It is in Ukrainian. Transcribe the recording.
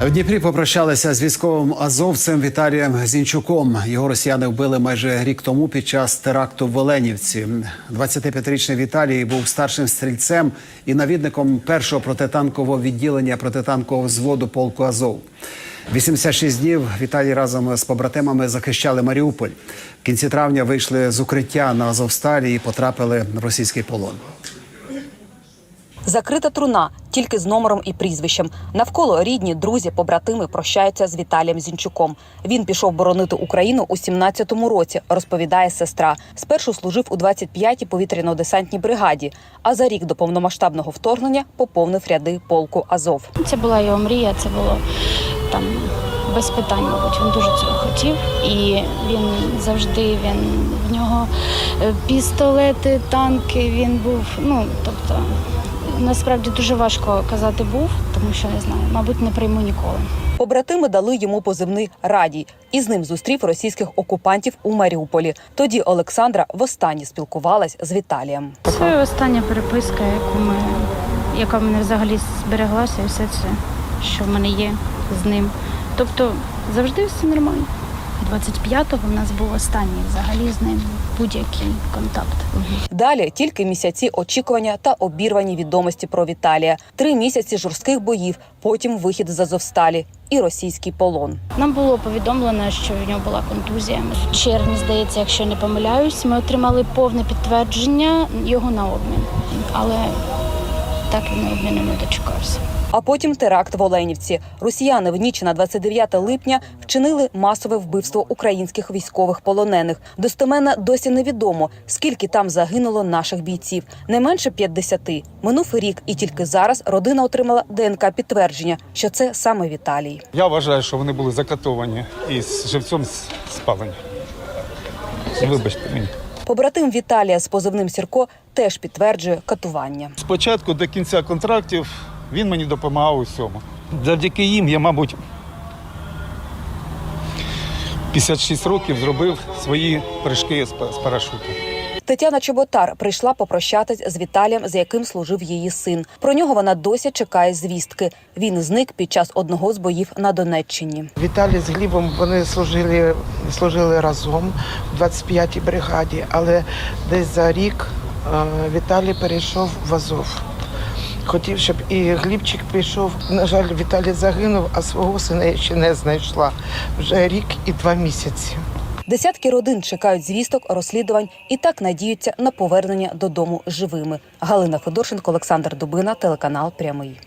В Дніпрі попрощалися з військовим азовцем Віталієм Зінчуком. Його росіяни вбили майже рік тому під час теракту в Оленівці. 25-річний Віталій був старшим стрільцем і навідником першого протитанкового відділення протитанкового взводу полку Азов. 86 днів Віталій разом з побратимами захищали Маріуполь. В кінці травня вийшли з укриття на Азовсталі і потрапили в російський полон. Закрита труна тільки з номером і прізвищем. Навколо рідні, друзі, побратими прощаються з Віталієм Зінчуком. Він пішов боронити Україну у 17-му році, розповідає сестра. Спершу служив у 25-й повітряно-десантній бригаді, а за рік до повномасштабного вторгнення поповнив ряди полку Азов. Це була його мрія, це було там без питань, мабуть. Він дуже цього хотів. І він завжди він в нього е, пістолети, танки. Він був. Ну тобто, насправді дуже важко казати був, тому що не знаю, мабуть, не прийму ніколи. Побратими дали йому позивний Радій, і з ним зустрів російських окупантів у Маріуполі. Тоді Олександра востаннє спілкувалась з Віталієм. Це остання переписка, яку ми, яка в мене взагалі збереглася, і все це, що в мене є з ним. Тобто завжди все нормально. 25-го в нас був останній взагалі з ним будь-який контакт. Далі тільки місяці очікування та обірвані відомості про Віталія, три місяці жорстких боїв, потім вихід з Азовсталі і російський полон. Нам було повідомлено, що в нього була контузія. В червні, здається, якщо не помиляюсь, ми отримали повне підтвердження його на обмін. Але так він на обміну не дочекався. А потім теракт в Оленівці. Росіяни в ніч на 29 липня вчинили масове вбивство українських військових полонених. Достеменно досі невідомо, скільки там загинуло наших бійців. Не менше 50. Минув рік, і тільки зараз родина отримала ДНК підтвердження, що це саме Віталій. Я вважаю, що вони були закатовані і з живцем спалені. Вибачте мені. Побратим Віталія з позивним Сірко теж підтверджує катування. Спочатку до кінця контрактів він мені допомагав у всьому. Завдяки їм я, мабуть, 56 років зробив свої прыжки з па- парашуту. Тетяна Чоботар прийшла попрощатись з Віталієм, з яким служив її син. Про нього вона досі чекає звістки. Він зник під час одного з боїв на Донеччині. Віталій з Глібом вони служили, служили разом в 25-й бригаді, але десь за рік е, Віталій перейшов в Азов. Хотів, щоб і Глібчик пішов. На жаль, Віталій загинув, а свого сина я ще не знайшла. Вже рік і два місяці. Десятки родин чекають звісток, розслідувань і так надіються на повернення додому живими. Галина Федорченко, Олександр Дубина, телеканал Прямий.